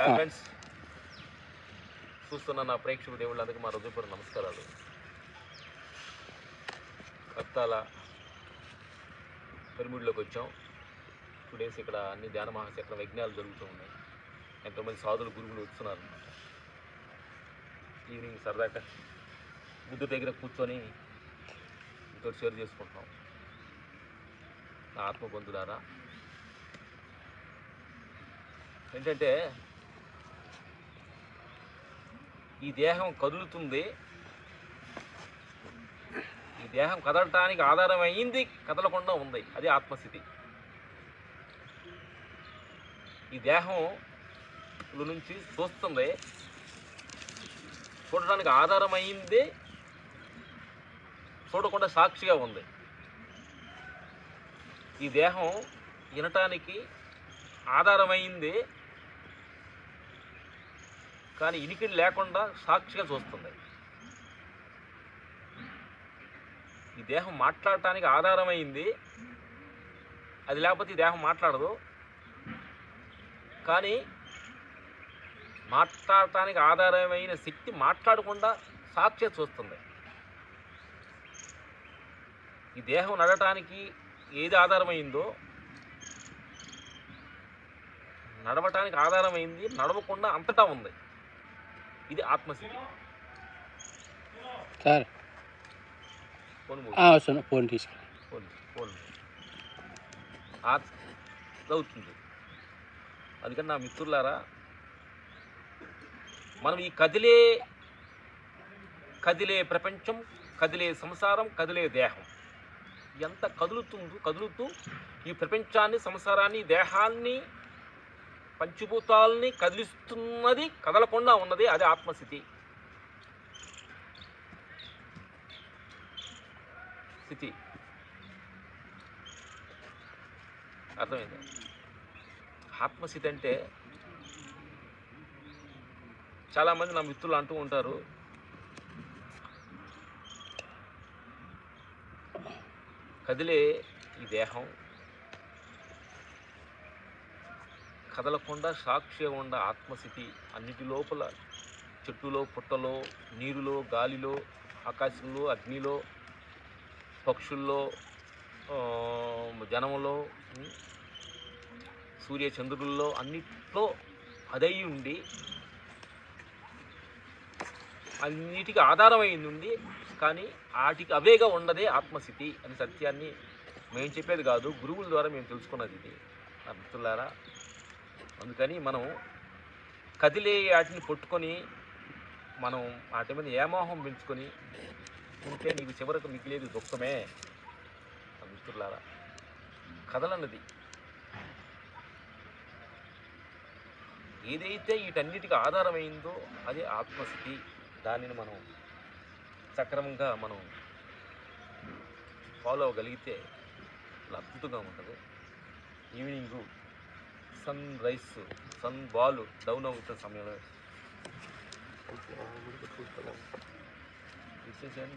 Friends చూస్తున్న నా ప్రేక్షకు దేవుళ్ళందరికీ మా హృదయపూర్వక నమస్కారాలు. కత్తాల పిరమిడ్లోకి వచ్చాం. టూ డేస్ ఇక్కడ అన్ని ధ్యాన మహాచక్ర యజ్ఞాలు జరుగుతూ ఉన్నాయి. ఎంతోమంది సాధులు గురువులు వస్తున్నారు ఈవినింగ్ సరదాగా బుద్ధుడి దగ్గర కూర్చొని మీతో షేర్ చేసుకుంటున్నాం. నా ఆత్మబంధులారా ఏంటంటే ఈ దేహం కదులుతుంది. ఈ దేహం కదలటానికి ఆధారమైంది కదలకుండా ఉంది. అది ఆత్మస్థితి. ఈ దేహం నుంచి చూస్తుంది. చూడటానికి ఆధారమైంది చూడకుండా సాక్షిగా ఉంది. ఈ దేహం వినటానికి ఆధారమైంది కానీ ఇనికిడి లేకుండా సాక్షిగా చూస్తుంది. ఈ దేహం మాట్లాడటానికి ఆధారమైంది. అది లేకపోతే ఈ దేహం మాట్లాడదు. కానీ మాట్లాడటానికి ఆధారమైన శక్తి మాట్లాడకుండా సాక్షిగా చూస్తుంది. ఈ దేహం నడటానికి ఏది ఆధారమైందో నడవటానికి ఆధారమైంది నడవకుండా అంతటా ఉంది. ఇది ఆత్మస్థితి సార్. వస్తాను ఫోన్ ఫోన్ ఫోన్. ఆత్ అవుతుంది. అందుకని నా మిత్రులారా మనం ఈ కదిలే కదిలే ప్రపంచం కదిలే సంసారం కదిలే దేహం. ఎంత కదులుతుందో కదులుతూ ఈ ప్రపంచాన్ని సంసారాన్ని దేహాన్ని పంచభూతాల్ని కదిలిస్తున్నది కదలకుండా ఉన్నది అదే ఆత్మస్థితి. స్థితి. అర్థమైంది? ఆత్మస్థితి అంటే చాలామంది నా మిత్రులు అంటూ ఉంటారు కదిలే ఈ దేహం కదలకుండా సాక్షిగా ఉండ ఆత్మస్థితి అన్నిటి లోపల చెట్టులో పుట్టలో నీరులో గాలిలో ఆకాశంలో అగ్నిలో పక్షుల్లో జనములో సూర్యచంద్రుల్లో సూర్య చంద్రుల్లో అన్నిట్లో అదై ఉండి అన్నిటికీ ఆధారమైంది ఉంది కానీ వాటికి అవేగా ఉండదే ఆత్మస్థితి అనే సత్యాన్ని మేము చెప్పేది కాదు. గురువుల ద్వారా మేము తెలుసుకున్నది ఇది. మిత్రులారా అందుకని మనం కదిలే వాటిని పట్టుకొని మనం వాటి మీద ఏమోహం పెంచుకొని ఉంటే నీకు చివరకు మిగిలేది దుఃఖమే. మిత్రులారా కదలన్నది. ఏదైతే వీటన్నిటికి ఆధారమైందో అది ఆత్మస్థితి. దానిని మనం సక్రమంగా మనం ఫాలో అవ్వగలిగితే అద్భుతంగా ఉంటుంది. Evening sunrise sun ball down అవుతున్న సమయంలో. విశేషాన్ని